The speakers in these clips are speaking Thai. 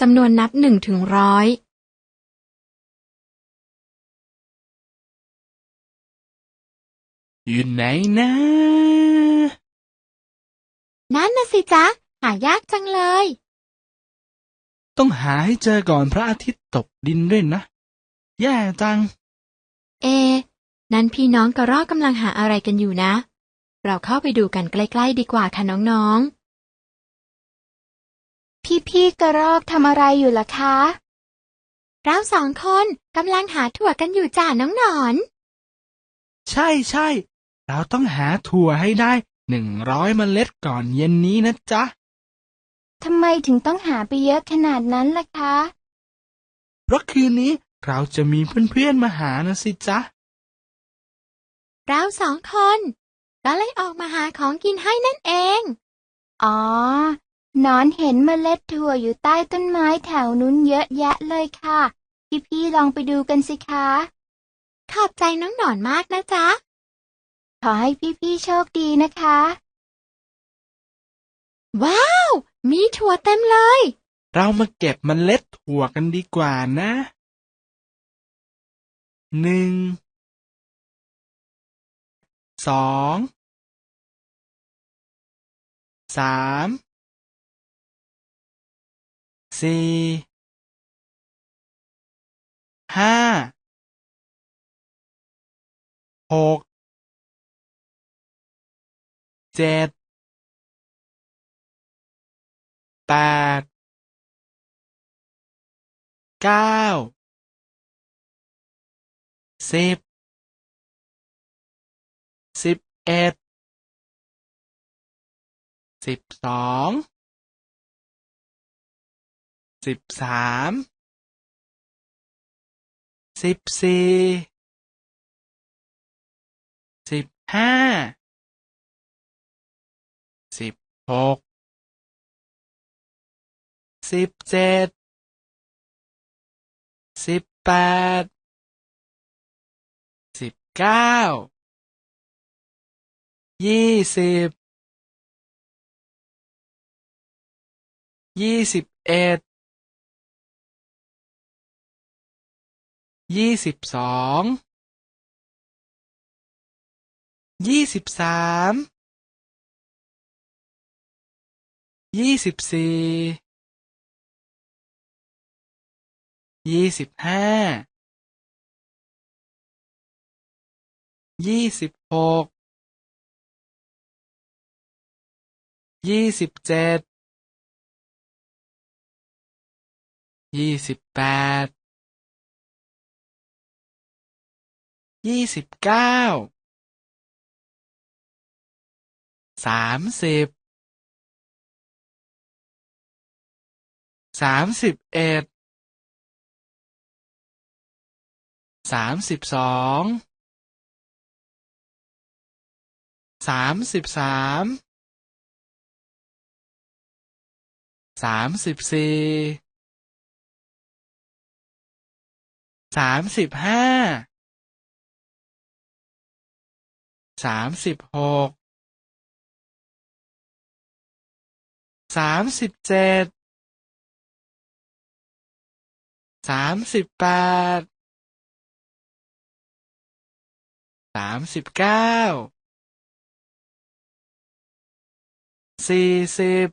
จำนวนนับหนึ่งถึงร้อยอยู่ไหนนะนั่นนะสิจ๊ะ หายากจังเลย ต้องหาให้เจอก่อนพระอาทิตย์ตกดินด้วยนะ แย่จัง เอะนั้นพี่น้องกระรอกกำลังหาอะไรกันอยู่นะ เราเข้าไปดูกันใกล้ ๆ ดีกว่าค่ะน้อง ๆ พี่ๆกระรอกทำอะไรอยู่ล่ะคะ เราสองคนกำลังหาถั่วกันอยู่จ้าน้องหนอน ใช่ใช่ เราต้องหาถั่วให้ได้หนึ่งร้อยเมล็ดก่อนเย็นนี้นะจ๊ะ ทำไมถึงต้องหาไปเยอะขนาดนั้นล่ะคะ เพราะคืนนี้เราจะมีเพื่อนๆมาหานะสิจ๊ะ เราสองคน ก็เลยออกมาหาของกินให้นั่นเอง อ๋อ นอนเห็นเมล็ดถั่วอยู่ใต้ต้นไม้แถวนู้นเยอะแยะเลยค่ะ พี่ๆลองไปดูกันสิคะ ขอบใจน้องหนอนมากนะจ๊ะ ขอให้พี่ๆโชคดีนะคะ ว้าว มีถั่วเต็มเลย เรามาเก็บเมล็ดถั่วกันดีกว่านะหนึ่งสองสาม สี่ห้าหกเจ็ดแปดเก้าสิบสิบเอ็ดสิบสอง สิบสามสิบสี่สิบห้าสิบหกสิบเจ็ดสิบแปดสิบเก้ายี่สิบยี่สิบเอ็ด ยี่สิบสองยี่สิบสามยี่สิบสี่ยี่สิบห้ายี่สิบหกยี่สิบเจ็ดยี่สิบแปด ยี่สิบเก้าสามสิบสามสิบเอ็ดสามสิบสองสามสิบสามสามสิบสี่สามสิบห้า สามสิบหกสามสิบเจ็ดสามสิบแปดสามสิบเก้าสี่สิบ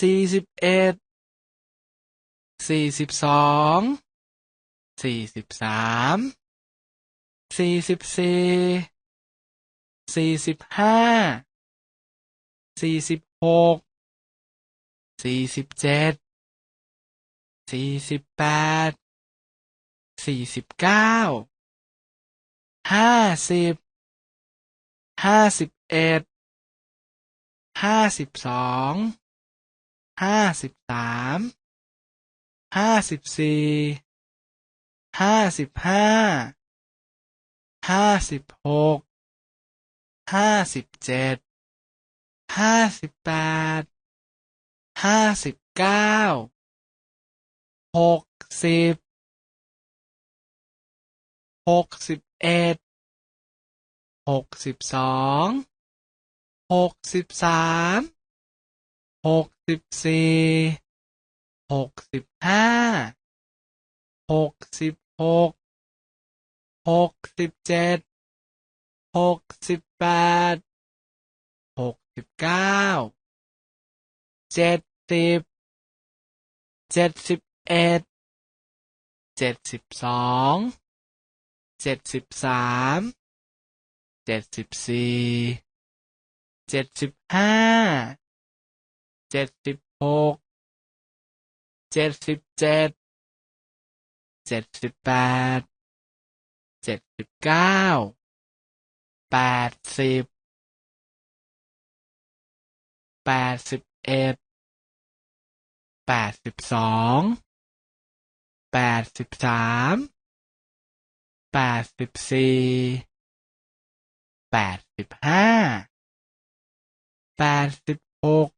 สี่สิบเอ็ดสี่สิบสอง สี่สิบสามสี่สิบสี่สี่สิบห้าสี่สิบหกสี่สิบเจ็ดสี่สิบแปดสี่สิบเก้าห้าสิบห้าสิบเอ็ดห้าสิบสองห้าสิบสามห้าสิบสี่ ห้าสิบห้า ห้าสิบหก ห้าสิบเจ็ด ห้าสิบแปด ห้าสิบเก้า หกสิบ หกสิบเอ็ด หกสิบสอง หกสิบสาม หกสิบสี่ หกสิบห้า หกสิบ หกหกสิบเจ็ดหกสิบแปดหกสิบเก้าเจ็ดสิบเจ็ดสิบเอ็ดเจ็ดสิบสองเจ็ดสิบสามเจ็ดสิบสี่เจ็ดสิบห้าเจ็ดสิบหกเจ็ดสิบเจ็ด เจ็ดสิบแปดเจ็ดสิบเก้าแปดสิบแปดสิบเอ็ดแปดสิบสองแปดสิบสามแปดสิบสี่แปดสิบห้าแปดสิบหก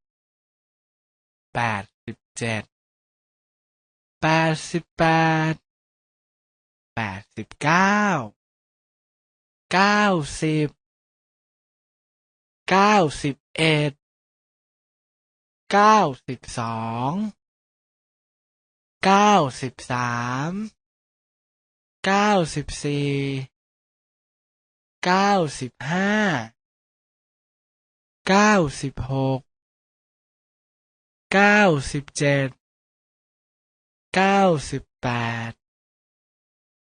แปดสิบเจ็ดแปดสิบแปด แปดสิบเก้าเก้าสิบเก้าสิบเอ็ดเก้าสิบสองเก้าสิบสามเก้าสิบสี่เก้าสิบห้าเก้าสิบหกเก้าสิบเจ็ดเก้าสิบแปด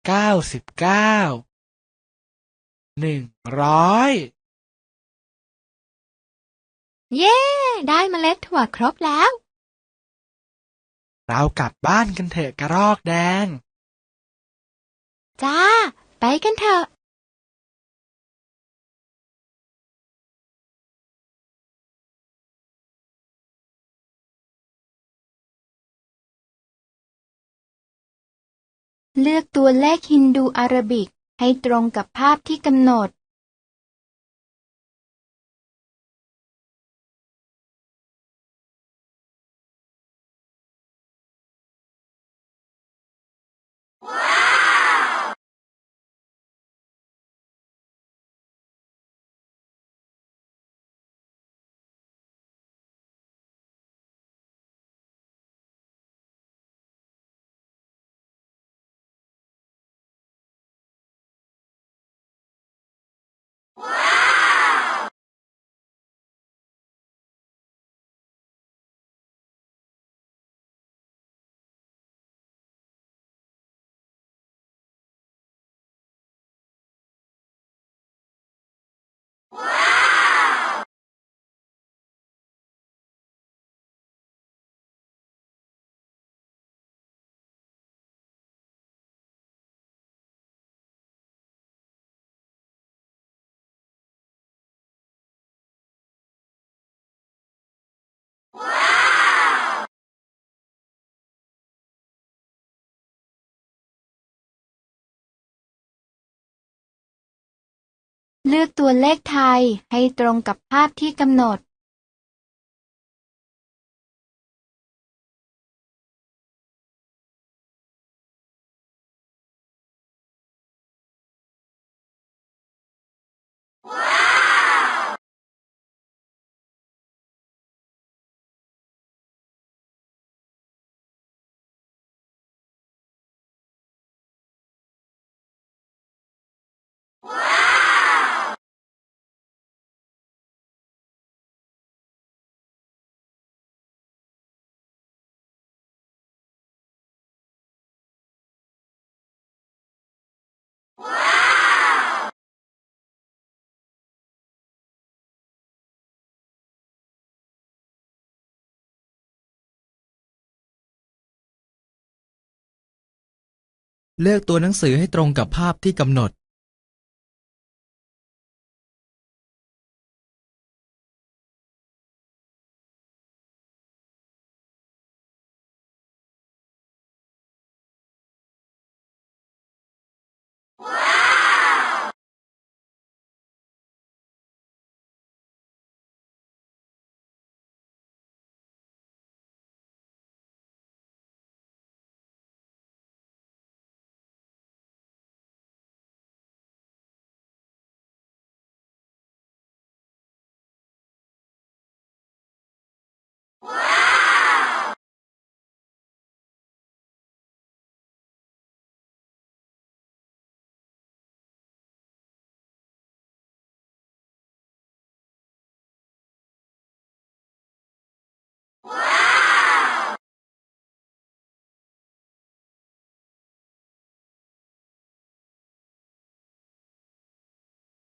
เก้าสิบเก้าหนึ่งร้อยเย้ ได้เมล็ดถั่วครบแล้ว เรากลับบ้านกันเถอะกระรอกแดง จ้า ไปกันเถอะ เลือกตัวเลขฮินดูอาราบิกให้ตรงกับภาพที่กำหนด เลือกตัวเลขไทยให้ตรงกับภาพที่กำหนด เลือกตัวหนังสือให้ตรงกับภาพที่กำหนด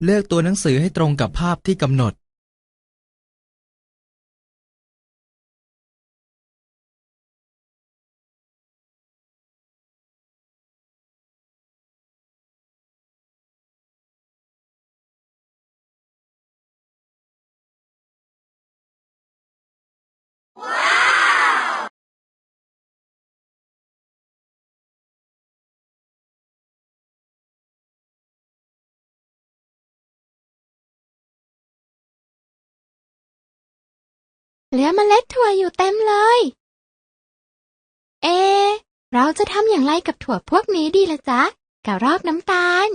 เลือกตัวหนังสือให้ตรงกับภาพที่กำหนด เหลือเมล็ดถั่วอยู่เต็มเลย เอะเราจะทำอย่างไรกับถั่วพวกนี้ดีละจ๊ะกะรอกน้ำตาล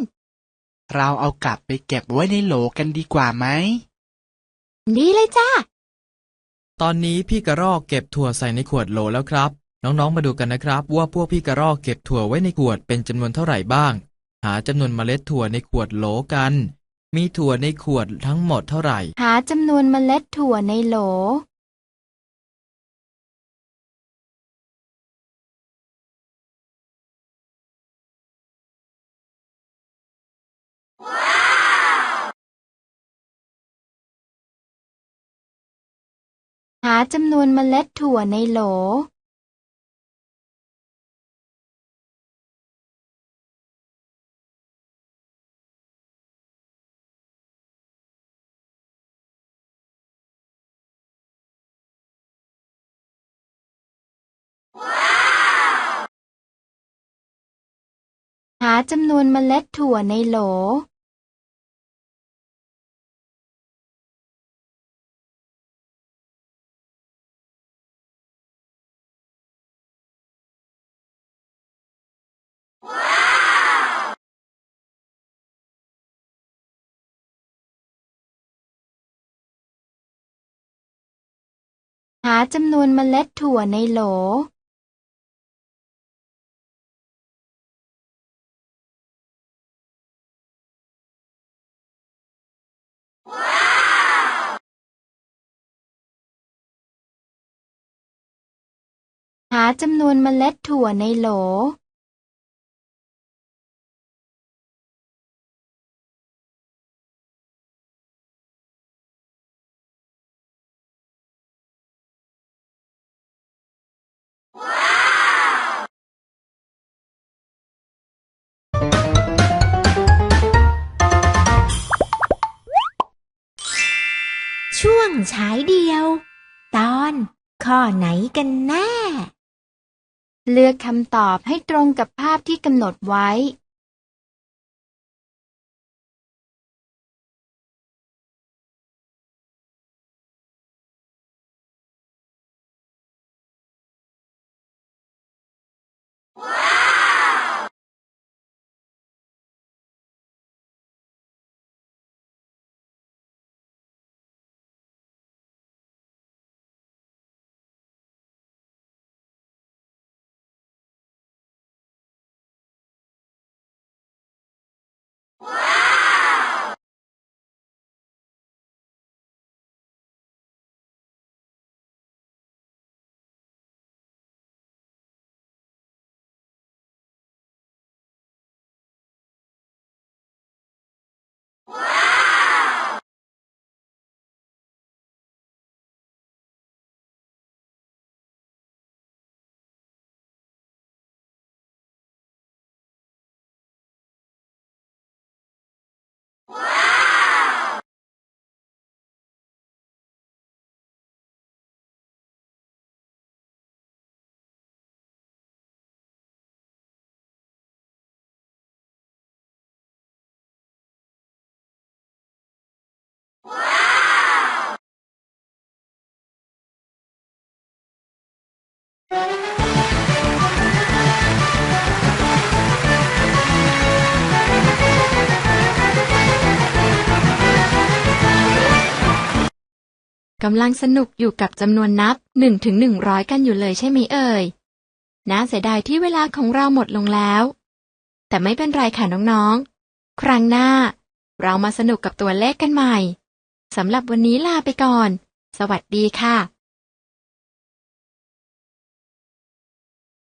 เราเอากลับไปเก็บไว้ในโหลกันดีกว่าไหม ดีเลยจ้าตอนนี้พี่กระรอกเก็บถั่วใส่ในขวดโหลแล้วครับ น้องๆมาดูกันนะครับ ว่าพวกพี่กระรอกเก็บถั่วไว้ในขวดเป็นจำนวนเท่าไหร่บ้าง หาจำนวนเมล็ดถั่วในขวดโหลกัน มีถั่วในขวดทั้งหมดเท่าไหร่ หาจำนวนเมล็ดถั่วในโหล จำนวนเมล็ดถั่วในโหลหาจำนวนเมล็ดถั่วในโหล หาจำนวนเมล็ดถั่วในโหลหาจำนวนเมล็ดถั่วในโหล งฉายเดียว ตอนข้อไหนกันแน่ เลือกคำตอบให้ตรงกับภาพที่กำหนดไว้ กำลังสนุกอยู่กับจำนวนนับหนึ่งถึงหนึ่งร้อยกันอยู่เลยใช่ไหมเอ่ยน่าเสียดายที่เวลาของเราหมดลงแล้ว แต่ไม่เป็นไรค่ะน้องๆ ครั้งหน้า เรามาสนุกกับตัวเลขกันใหม่สำหรับวันนี้ลาไปก่อน สวัสดีค่ะ